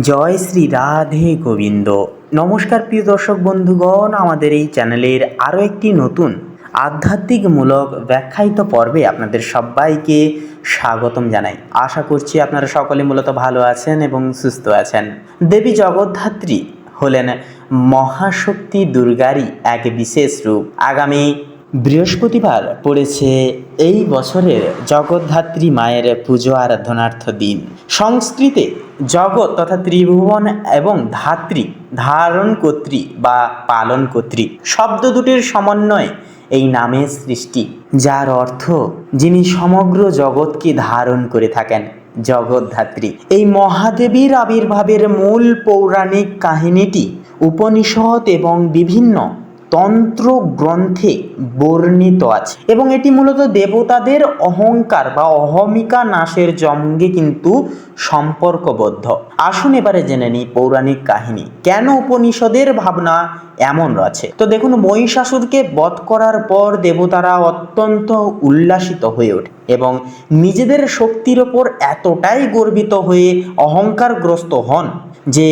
জয় শ্রী রাধে গোবিন্দ। নমস্কার প্রিয় দর্শক বন্ধুগণ, আমাদের এই চ্যানেলের আরও একটি নতুন আধ্যাত্মিকমূলক ব্যাখ্যায়িত পর্বে আপনাদের সবাইকে স্বাগতম জানাই। আশা করছি আপনারা সকলে মূলত ভালো আছেন এবং সুস্থ আছেন। দেবী জগদ্ধাত্রী হলেন মহাশক্তি দুর্গারই এক বিশেষ রূপ। আগামী বৃহস্পতিবার পড়েছে এই বছরের জগদ্ধাত্রী মায়ের পুজো আরাধনার্থ দিন। সংস্কৃতে জগৎ তথা ত্রিভুবন এবং ধাত্রী, ধারণ কর্ত্রী বা পালন কর্ত্রী শব্দ দুটির সমন্বয়ে এই নামের সৃষ্টি, যার অর্থ যিনি সমগ্র জগৎকে ধারণ করে থাকেন, জগদ্ধাত্রী। এই মহাদেবীর আবির্ভাবের মূল পৌরাণিক কাহিনীটি উপনিষদ এবং বিভিন্ন তন্ত্র গ্রন্থে বর্ণিত আছে। এবং এটি মূলত দেবতাদের অহংকার বা অহমিকা নাশের জঙ্গে কিন্তু সম্পর্কবদ্ধ। আসুন এবারে জেনে নিই পৌরাণিক কাহিনী। কেন উপনিষদের ভাবনা এমন রয়েছে? তো দেখুন, মহিষাসুরকে বধ করার পর দেবতারা অত্যন্ত উল্লাসিত হয়ে ওঠে এবং নিজেদের শক্তির ওপর এতটাই গর্বিত হয়ে অহংকারগ্রস্ত হন যে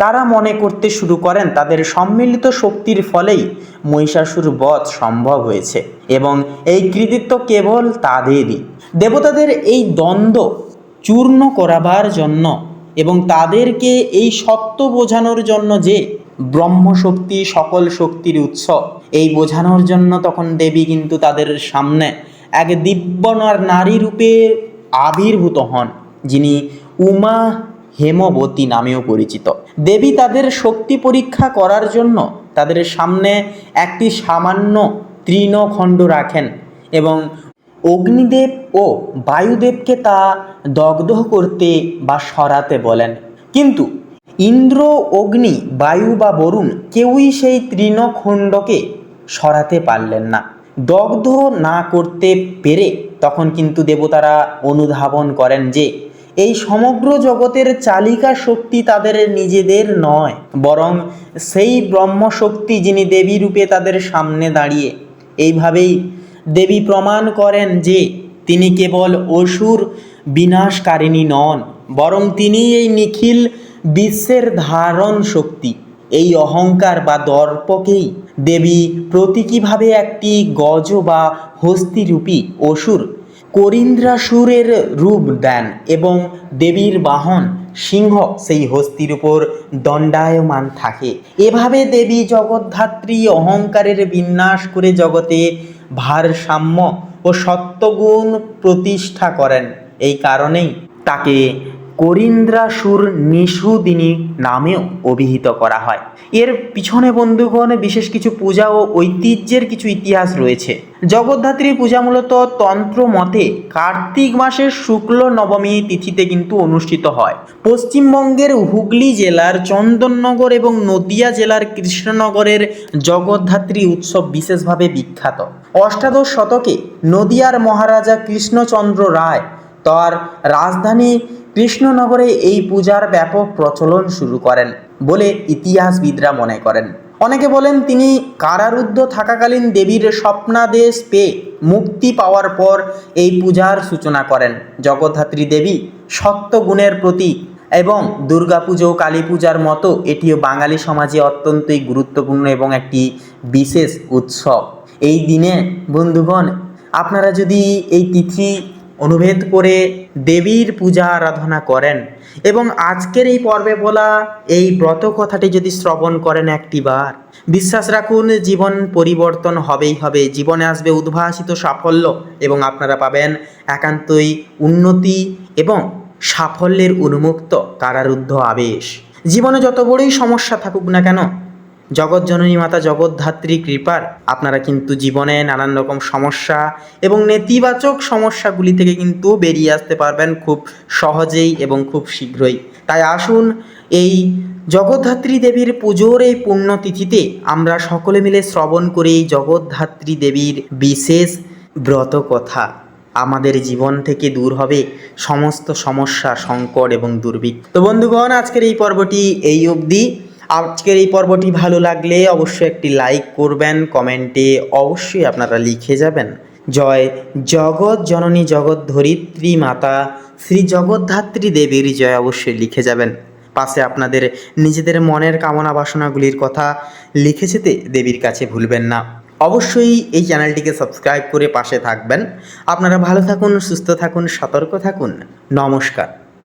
তারা মনে করতে শুরু করেন তাদের সম্মিলিত শক্তির ফলেই মহিষাসুর বধ সম্ভব হয়েছে এবং এই কৃতিত্ব কেবল তাদেরই। দেবতাদের এই দ্বন্দ্ব চূর্ণ করাবার জন্য এবং তাদেরকে এই সত্য বোঝানোর জন্য যে ব্রহ্মশক্তি সকল শক্তির উৎস, এই বোঝানোর জন্য তখন দেবী কিন্তু তাদের সামনে এক দিব্যনার নারী রূপে আবির্ভূত হন, যিনি উমা হেমবতী নামেও পরিচিত। দেবী তাদের শক্তি পরীক্ষা করার জন্য তাদের সামনে একটি সামান্য তৃণখণ্ড রাখেন এবং অগ্নিদেব ও বায়ুদেবকে তা দগ্ধ করতে বা সরাতে বলেন। কিন্তু ইন্দ্র, অগ্নি, বায়ু বা বরুণ কেউই সেই তৃণখণ্ডকে সরাতে পারলেন না। দগ্ধ না করতে পেরে তখন কিন্তু দেবতারা অনুধাবন করেন যে এই সমগ্র জগতের চালিকা শক্তি তাদের নিজেদের নয়, বরং সেই ব্রহ্মশক্তি যিনি দেবী রূপে তাদের সামনে দাঁড়িয়ে। এইভাবেই দেবী প্রমাণ করেন যে তিনি কেবল অসুর বিনাশকারিণী নন, বরং তিনি এই নিখিল বিশ্বের ধারণ শক্তি। এই অহংকার বা দর্পকেই দেবী প্রতীকীভাবে একটি গজ বা হস্তিরূপী অসুর করিন্দ্রাসুরের রূপ দেন এবং দেবীর বাহন সিংহ সেই হস্তির উপর দণ্ডায়মান থাকে। এভাবে দেবী জগদ্ধাত্রী অহংকারের বিন্যাস করে জগতে ভারসাম্য ও সত্যগুণ প্রতিষ্ঠা করেন। এই কারণেই তাকে করিন্দ্রাসুর নিষুদিনী নামেও অভিহিত করা হয়। এর পিছনে বন্ধুগণ বিশেষ কিছু পূজা ও ঐতিহ্যের কিছু ইতিহাস রয়েছে। জগদ্ধাত্রী পূজা মূলত তন্ত্র মতে কার্তিক মাসের শুক্ল নবমী তিথিতে কিন্তু অনুষ্ঠিত হয়। পশ্চিমবঙ্গের হুগলি জেলার চন্দননগর এবং নদিয়া জেলার কৃষ্ণনগরের জগদ্ধাত্রী উৎসব বিশেষভাবে বিখ্যাত। অষ্টাদশ শতকে নদিয়ার মহারাজা কৃষ্ণচন্দ্র রায় তার রাজধানী কৃষ্ণনগরে এই পূজার ব্যাপক প্রচলন শুরু করেন বলে ইতিহাসবিদরা মনে করেন। অনেকে বলেন তিনি কারারুদ্ধ থাকাকালীন দেবীর স্বপ্নাদেশ পেয়ে মুক্তি পাওয়ার পর এই পূজার সূচনা করেন। জগদ্ধাত্রী দেবী সত্যগুণের প্রতীক এবং দুর্গাপুজো কালী পূজার মতো এটিও বাঙালি সমাজে অত্যন্তই গুরুত্বপূর্ণ এবং একটি বিশেষ উৎসব। এই দিনে বন্ধুগণ, আপনারা যদি এই তিথি অনুভেদ করে দেবীর পূজা আরাধনা করেন। এবং আজকের এই পর্বে বলা এই ব্রত কথাটি যদি শ্রবণ করেন একটিবার, বিশ্বাস রাখুন জীবন পরিবর্তন হবেই হবে। জীবনে আসবে উদ্ভাসিত সাফল্য এবং আপনারা পাবেন একান্তই উন্নতি এবং সাফল্যের উন্মুক্ত কারারুদ্ধ আবেশ। জীবনে যত বড়ই সমস্যা থাকুক না কেন জগৎজননী মাতা জগদ্ধাত্রী কৃপার, আপনারা কিন্তু জীবনে নানান রকম সমস্যা এবং নেতিবাচক সমস্যাগুলি থেকে কিন্তু বেরিয়ে আসতে পারবেন খুব সহজেই এবং খুব শীঘ্রই। তাই আসুন, এই জগদ্ধাত্রী দেবীর পুজোর এই পুণ্যতিথিতে আমরা সকলে মিলে শ্রবণ করে এই জগদ্ধাত্রী দেবীর বিশেষ ব্রত কথা। আমাদের জীবন থেকে দূর হবে সমস্ত সমস্যা, সংকট এবং দুর্ভিক্ষ। তো বন্ধুগণ, আজকের এই পর্বটি এই অবধি। আজকের এই পর্বটি ভালো লাগলে অবশ্যই একটি লাইক করবেন, কমেন্টে অবশ্যই আপনারা লিখে যাবেন। জয় জগৎ জননী জগৎ ধরিত্রী মাতা, শ্রী জগদ্ধাত্রী দেবীর জয় অবশ্যই লিখে যাবেন। পাশে আপনাদের নিজেদের মনের কামনা বাসনাগুলির কথা লিখে যেতে দেবীর কাছে ভুলবেন না। অবশ্যই এই চ্যানেলটিকে সাবস্ক্রাইব করে পাশে থাকবেন। আপনারা ভালো থাকুন, সুস্থ থাকুন, সতর্ক থাকুন। নমস্কার।